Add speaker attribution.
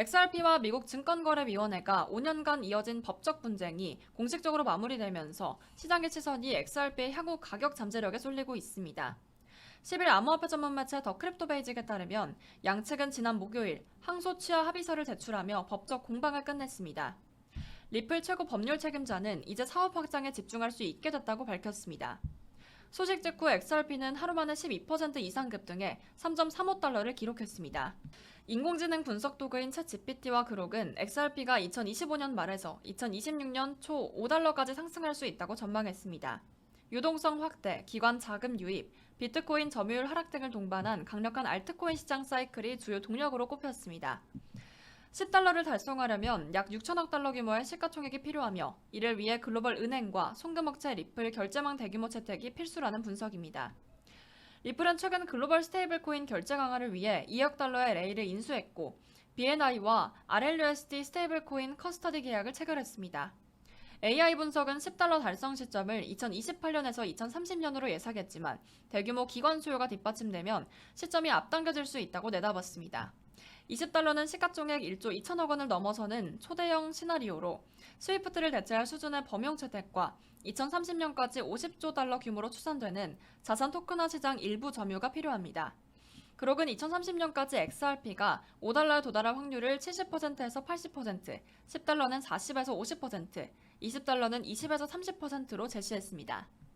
Speaker 1: XRP와 미국 증권거래위원회가 5년간 이어진 법적 분쟁이 공식적으로 마무리되면서 시장의 시선이 XRP의 향후 가격 잠재력에 쏠리고 있습니다. 10일 암호화폐 전문 매체 더 크립토 베이직에 따르면 양측은 지난 목요일 항소 취하 합의서를 제출하며 법적 공방을 끝냈습니다. 리플 최고 법률 책임자는 이제 사업 확장에 집중할 수 있게 됐다고 밝혔습니다. 소식 직후 XRP는 하루 만에 12% 이상 급등해 3.35달러를 기록했습니다. 인공지능 분석 도구인 챗GPT와 그록은 XRP가 2025년 말에서 2026년 초 5달러까지 상승할 수 있다고 전망했습니다. 유동성 확대, 기관 자금 유입, 비트코인 점유율 하락 등을 동반한 강력한 알트코인 시장 사이클이 주요 동력으로 꼽혔습니다. 10달러를 달성하려면 약 6천억 달러 규모의 시가총액이 필요하며 이를 위해 글로벌 은행과 송금업체 리플 결제망 대규모 채택이 필수라는 분석입니다. 리플은 최근 글로벌 스테이블 코인 결제 강화를 위해 2억 달러의 레이를 인수했고 BNI와 RLUSD 스테이블 코인 커스터디 계약을 체결했습니다. AI 분석은 10달러 달성 시점을 2028년에서 2030년으로 예상했지만 대규모 기관 수요가 뒷받침되면 시점이 앞당겨질 수 있다고 내다봤습니다. 20달러는 시가총액 1조 2천억 원을 넘어서는 초대형 시나리오로 스위프트를 대체할 수준의 범용 채택과 2030년까지 50조 달러 규모로 추산되는 자산 토큰화 시장 일부 점유가 필요합니다. 그록은 2030년까지 XRP가 5달러에 도달할 확률을 70%에서 80%, 10달러는 40에서 50%, 20달러는 20에서 30%로 제시했습니다.